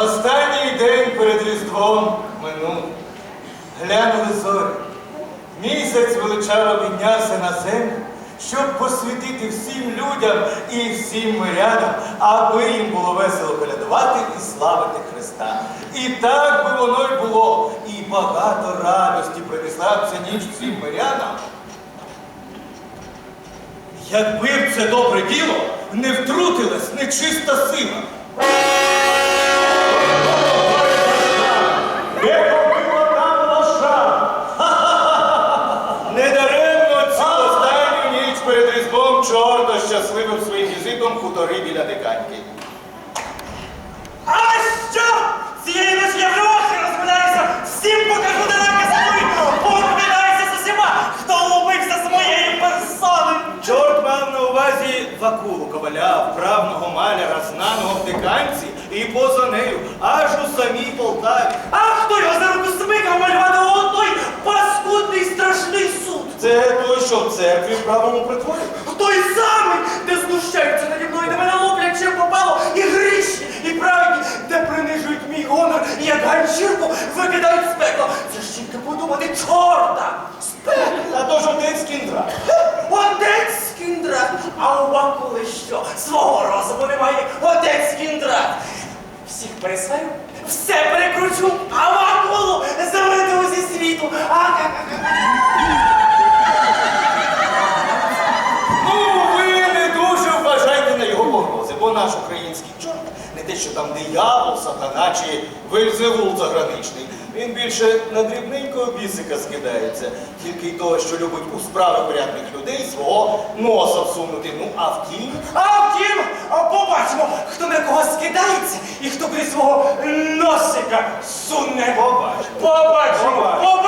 Останній день перед Різдвом минув. Глянули зорі. Місяць величаво піднявся на землю, щоб посвятити всім людям і всім мирянам, аби їм було весело колядувати і славити Христа. І так би воно й було, і багато радості принесла ця ніч всім мирянам. Якби б це добре діло не втрутилась нечиста сила. Чорто щасливим своїм візитом хутори біля диканьки. А що? Цієї ночі я вже очі розминаюся, всім покажу далеке свої, поквітаюся з усіма, хто лупився з моєї персони. Чорт мав на увазі Вакулу коваля, вправного маляра, знаного в диканці і поза нею, аж у самій Полтаві. А хто його за Той, що в церкві в правому притворі. Той самий, де знущаються наді мною, де мене луплять чим попало, і грішні, і праведні, де принижують мій гонор, і як ганчірку викидають з пекла. Це ж тільки подумати, чорта! З пекла! А то ж отець кіндра. Отець Кіндрат, а у Бакули що? Свого розуму немає. Отець Кіндрат. Всіх пересварю, все перекручу, а Бакулу заведу зі світу. А, Ну, ви не дуже вважайте на його погрози, бо наш український чорт не те, що там диявол, сатана чи вельзевул заграничний. Він більше на дрібненького бісика скидається, тільки й того, що любить у справи порядних людей свого носа всунути. Ну, а втім, а втім, а побачимо, хто на кого скидається і хто крізь свого носика суне. Побачимо. Побачимо, Побачимо.